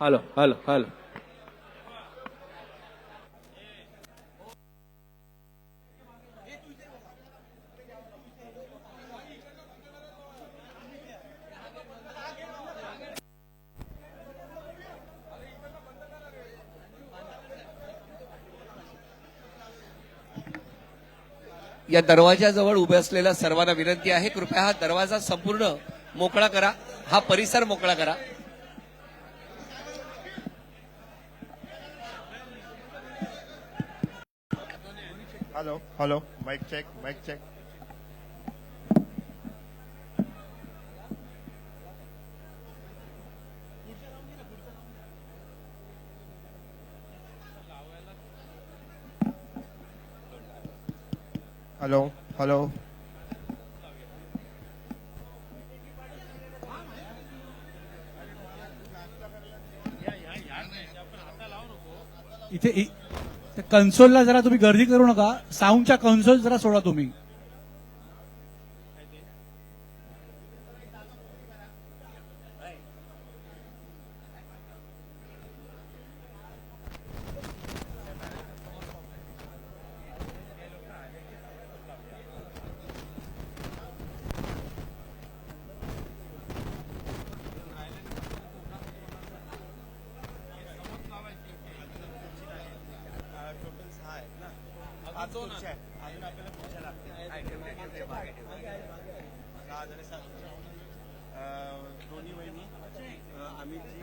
Hello hello hello या दरवाजाजवळ उभे असलेल्या सर्वांना विनंती आहे कृपया हा दरवाजा संपूर्ण मोकळा करा. हा परिसर मोकळा करा. Hello hello mike check mike check hello hello इथे कन्सोलला जरा तुम्ही गर्दी करू नका. साऊंडच्या कन्सोल जरा सोडा तुम्ही. दोन्ही वहिनी अमितजी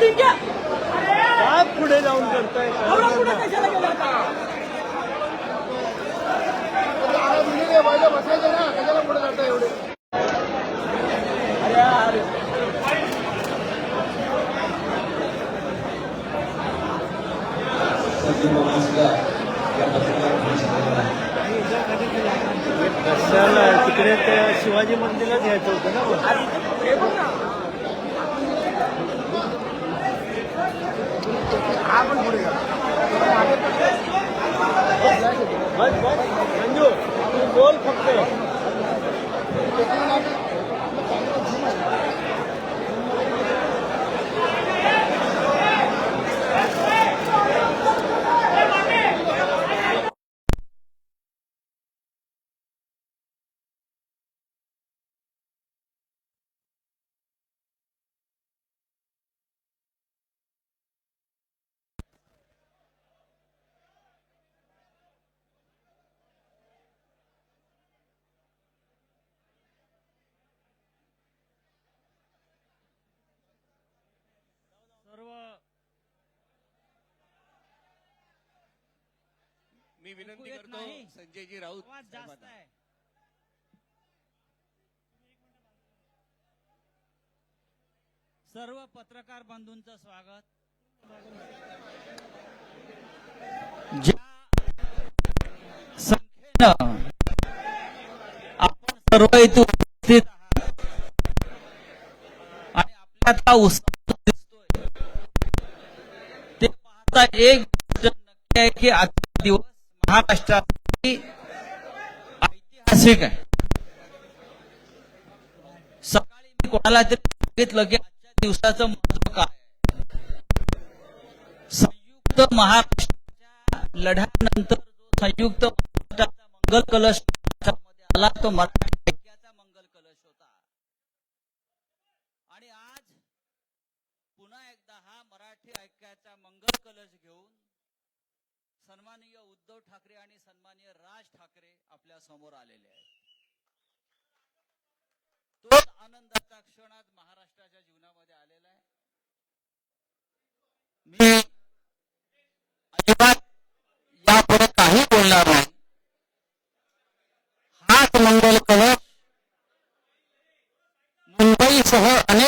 घ्या काय पुढे जाऊन करताय. पुढे कशाला गेला आता? कशाला? तिकडे ते शिवाजी मंदिरात घ्यायचं होतं ना पण. हे बघ ना. बस बस. मंजू बोल फक्त. मी विनंती करतो. संजयजी राऊत जास्त. आहे सर्व पत्रकार बंधूंचं स्वागत संख्येनं आपण सर्व इथे उपस्थित आहात आणि आपल्यातला उत्साह दिसतोय ते पाहता एक गोष्ट नक्की आहे की महाराष्ट्रासाठी ऐतिहासिक आहे. सकाळी मी कोणाला तरी सांगितलं की आजच्या दिवसाचं महत्त्व काय संयुक्त महाराष्ट्राच्या लढ्यानंतर जो संयुक्त महाराष्ट्राचा मंगल कलश आला तो मराठी ऐक्याचा मंगल कलश होता आणि आज पुन्हा एकदा हा मराठी ऐक्याचा मंगल कलश घेऊन सन्माननीय उद्धव ठाकरे आणि सन्माननीय राज ठाकरे आपल्यासमोर आलेले आहेत. तोच आनंदाचा क्षण आज महाराष्ट्राच्या जीवनामध्ये आलेला आहे. मी अजिबात यापुढे काही बोलणार नाही. हाच मंगल कवच मुंबईसह अनेक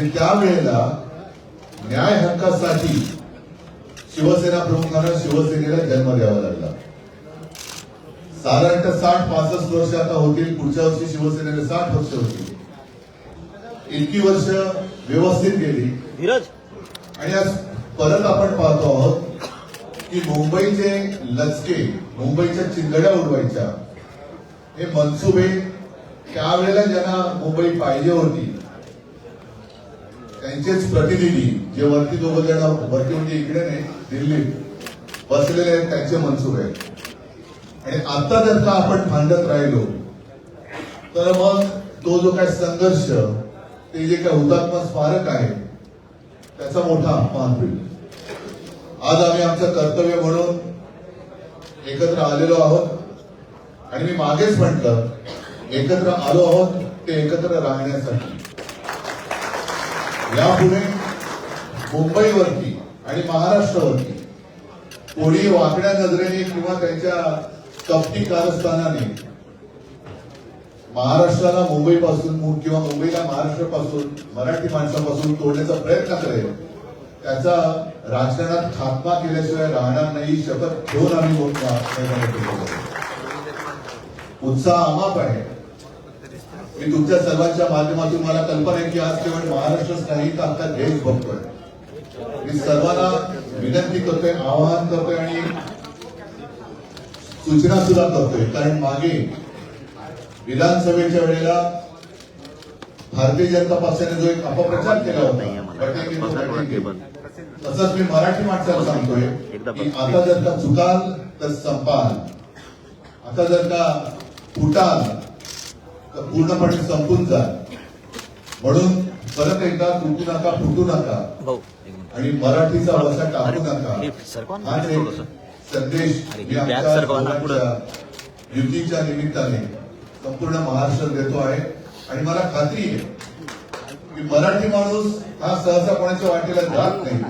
आणि त्यावेळेला न्याय हक्कासाठी शिवसेना प्रमुखांना शिवसेनेला जन्म द्यावा लागला. साधारणतः साठ पासष्ट वर्ष आता होतील पुढच्या वर्षी शिवसेनेला साठ वर्ष होतील. इतकी वर्ष व्यवस्थित गेली. आणि आज परत आपण पाहतो आहोत की मुंबईचे लचके मुंबईच्या चिंगड्या उडवायच्या. हे मनसुबे त्यावेळेला ज्यांना मुंबई पाहिजे होती त्यांचेच प्रतिनिधी जे वरती दोघं जण वरती म्हणजे इकडे नाही दिल्लीत बसलेले आहेत त्यांचे मनसूर आहेत. आणि आता जर का आपण भांडत राहिलो तर मग तो जो काय संघर्ष ते जे काय हुतात्मा स्मारक आहे त्याचा मोठा अपमान होईल. आज आम्ही आमचं कर्तव्य म्हणून एकत्र आलेलो आहोत. आणि मी मागेच म्हटलं एकत्र आलो आहोत ते एकत्र राहण्यासाठी. यापुढे मुंबईवरती आणि महाराष्ट्रावरती कोणी वाकड्या नजरेने किंवा त्यांच्या कपटी कारस्थानाने महाराष्ट्राला मुंबईपासून किंवा मुंबईला महाराष्ट्रापासून मराठी माणसापासून तोडण्याचा प्रयत्न करेल त्याचा राजकारणात खात्मा केल्याशिवाय राहणार नाही शपथ घेऊन आम्ही उत्साह अमाप आहे. मी तुमच्या सर्वांच्या माध्यमातून मला कल्पना आहे की आज केवळ महाराष्ट्रच नाही तर आमचा देश बघतोय. मी सर्वांना विनंती करतोय आवाहन करतोय आणि सूचना सुद्धा करतोय. कारण मागे विधानसभेच्या वेळेला भारतीय जनता पक्षाने जो एक अपप्रचार केला होता. तसंच मी मराठी माणसाला सांगतोय की आता जर का चुकाल तर संपाल. आता जर का फुटाल तर पूर्णपणे संपून जाल म्हणून परत एकदा तुटू नका फुटू नका. आणि मराठीचा वसा टाकू नका. एक संदेश युतीच्या निमित्ताने संपूर्ण महाराष्ट्र देतो आहे. आणि मला खात्री आहे की मराठी माणूस हा सहसा कोणाच्या वाटेला जात नाही.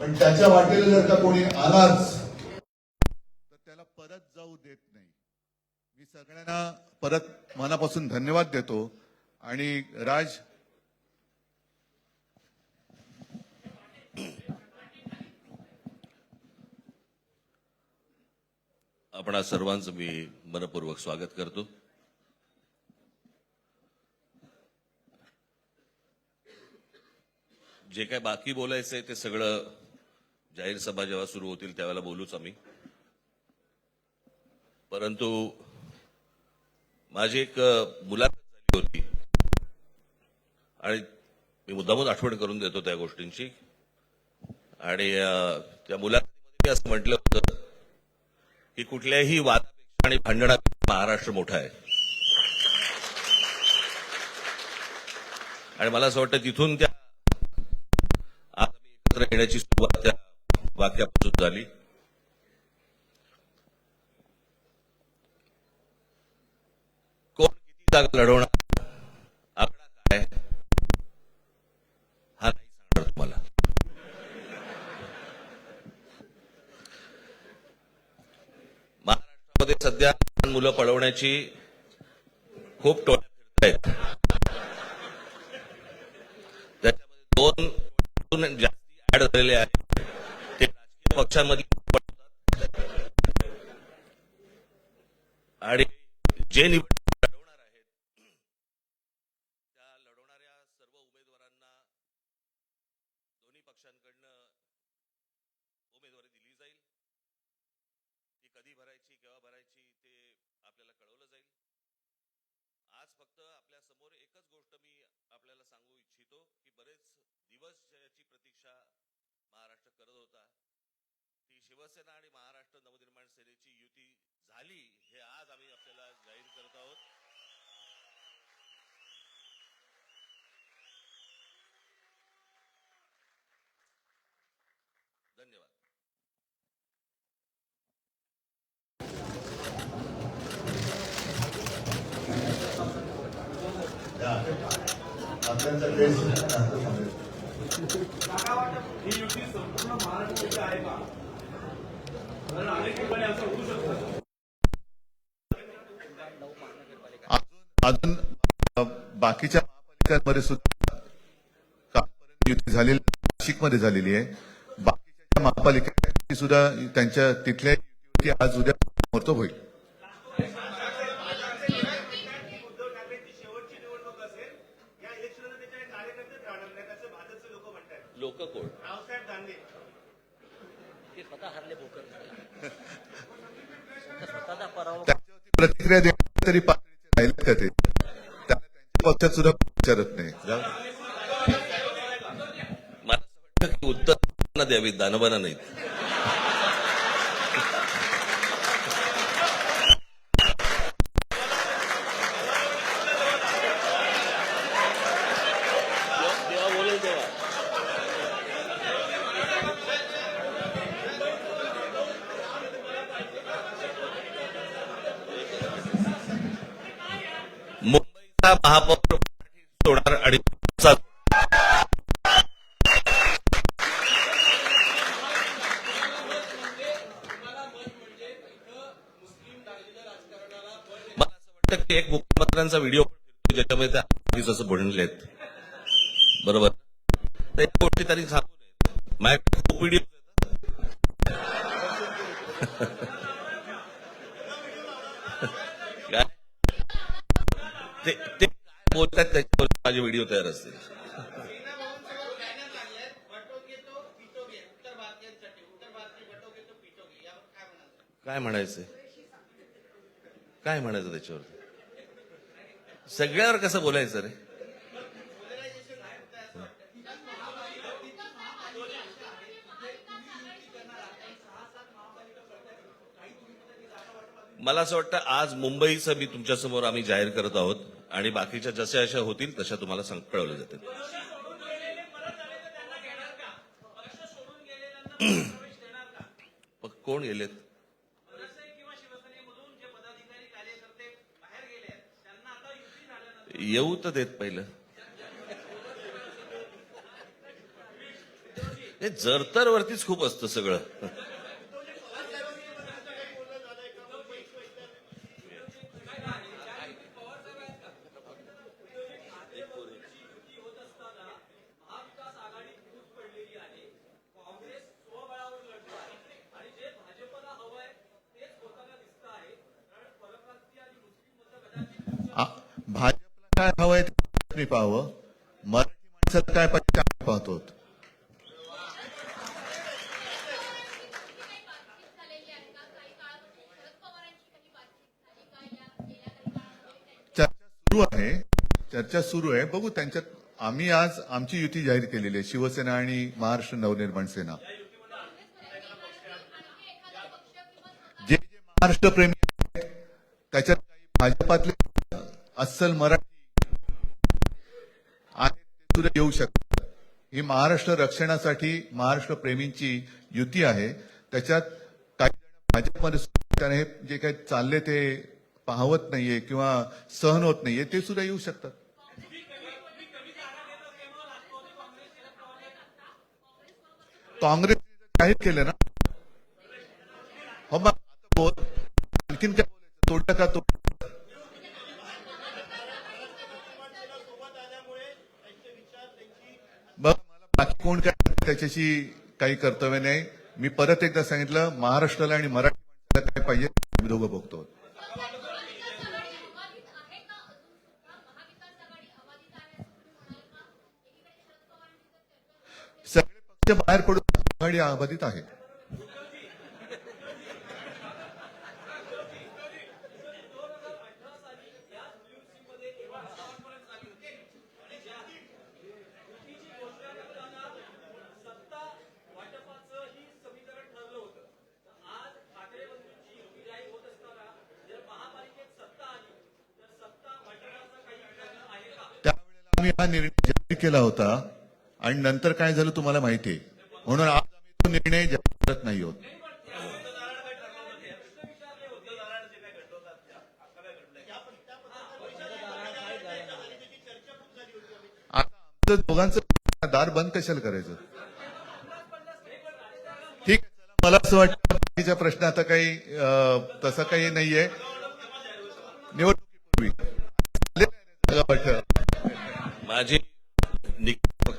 पण त्याच्या वाटेला जर का कोणी आलाच तर त्याला परत जाऊ देत नाही मी सगळ्यांना परत मनापासून धन्यवाद देतो. आणि राज? आपण सर्वांचं मी मनपूर्वक स्वागत करतो. जे काय बाकी बोलायचंय ते सगळं जाहीर सभा जेव्हा सुरू होतील त्यावेळेला बोलूच आम्ही. परंतु माझी एक मुलाखत झाली होती. आणि मी मुद्दामून आठवण करून देतो त्या गोष्टींची. आणि त्या मुलाखतीमध्ये मी असं म्हटलं होतं की कुठल्याही वादापेक्षा आणि भांडणापेक्षा महाराष्ट्र मोठा आहे. आणि मला असं वाटतं तिथून त्या आज आम्ही एकत्र येण्याची सुरुवात त्या वाक्यापासून झाली कोण किती जागा लढवणार. आकडा काय? हा नाही सांगणार तुम्हाला. महाराष्ट्रामध्ये सध्या लहान मुलं पळवण्याची खूप टोळ्या फिरत आहेत. त्याच्यामध्ये दोन जास्ती ऍड झालेले आहेत. ते राजकीय पक्षांमध्ये आणि जे निवडणूक लढवणार आहेत त्या लढवणाऱ्या सर्व उमेदवारांना त्यांच्याकडनं उमेदवारी दिली जाईल. ती कधी भरायची केव्हा भरायची ते आपल्याला कळवलं जाईल. आज फक्त आपल्यासमोर एकच गोष्ट मी आपल्याला सांगू इच्छितो की बरेच दिवस ज्याची प्रतीक्षा महाराष्ट्र करत होता. ती शिवसेना आणि महाराष्ट्र नवनिर्माण सेनेची युती झाली हे आज आम्ही आपल्याला जाहीर करत आहोत धन्यवाद आपल्याचा ड्रेस नंतर सांगेल. अजून अजून बाकीच्या महापालिकांमध्ये सुद्धा कालपर्यंत युती झालेली नाशिकमध्ये झालेली आहे बाकीच्या महापालिका सुद्धा त्यांच्या तिथल्या युतीवरती आज उद्या समोर होईल लोक कोण त्याच्यावरती प्रतिक्रिया देण्याची तरी पातळीचे राहिलेत का ते? त्यांच्या पक्षात सुद्धा विचारत नाही. मला असं वाटतं की उत्तर द्यावीत दानवांना नाहीत. मुंबईचा महापौर सोडणार अडीच एक मुख्यमंत्र्यांचा व्हिडिओ ज्याच्यामध्ये ते आधीच असं बनलेत बरोबर तर या गोष्टी त्यांनी सांगू नयेत माझ्याकडे खूप व्हिडिओ काय ते ते काय बोलतात त्याच्यावर माझे व्हिडिओ तयार असतील काय म्हणायचंय काय म्हणायचं त्याच्यावर? सगळ्यावर कसं बोलायचं रे? मला असं वाटतं आज मुंबईचं मी तुमच्यासमोर आम्ही जाहीर करत आहोत आणि बाकीच्या जशा अशा होतील तशा तुम्हाला सांग कळवलं जातील. कोण गेलेत? येऊ तर देत पहिलं. हे जरतर वरतीच खूप असतं सगळं आ- भाजपला काय हवंय ते मी पाहावं. मराठी माणसात काय पाहिजे ते पाहतो. चर्चा सुरू आहे. चर्चा सुरू आहे. बघू त्यांच्यात आम्ही आज आमची युती जाहीर केलेली आहे. शिवसेना आणि महाराष्ट्र नवनिर्माण सेना. जे जे महाराष्ट्र प्रेमी आहेत त्याच्यात काही भाजपातले अस्सल मराठी सुद्धा येऊ शकतात. ही महाराष्ट्र रक्षणासाठी महाराष्ट्र प्रेमींची युती आहे. त्याच्यात काही जण भाजपमध्ये त्याने हे जे काही चालले ते पाहवत नाहीये किंवा सहन होत नाहीये ते सुद्धा येऊ शकतात. काँग्रेस जाहीर केलं ना हो मग आता बोल आणखीन काय बोलायचं? तोडलं का तो बघ मला बाकी कोण काय त्याच्याशी काही कर्तव्य नाही. मी परत एकदा सांगितलं महाराष्ट्राला आणि मराठी काय पाहिजे आम्ही दोघं बघतो. सगळे पक्ष बाहेर पडून आघाडी अबाधित आहे त्यावेळेला आम्ही हा निर्णय जाहीर केला होता आणि नंतर काय झालं तुम्हाला माहिती आहे? म्हणून आज आम्ही तो निर्णय करत नाही आहोत. आता दोघांचं दार बंद कशाला करायचं? ठीक आहे मला असं वाटतं बाकीचा प्रश्न आता काही तसं तसा काही नाहीये. निवडणुकीपूर्वी. माझी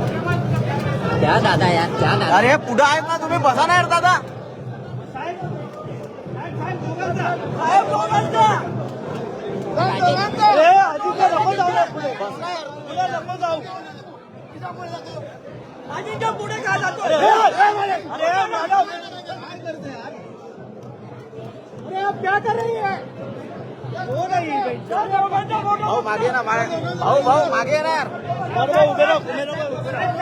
क्या दादा यार क्या दादा? अरे पुढे आहेत ना तुम्ही? बसा ना यार दादा. साहेब दोघांचा साहेब दोघांचा ए अजिंक्य नको जाऊ ना पुढे. पुढे नको जाऊ. अजिंक्य पुढे काय जातो अरे मॅडम अरे आप क्या कर रही है हो नहीं भाऊ मागे ना मागे भाऊ भाऊ मागे ना यार उभे राहा उभे राहा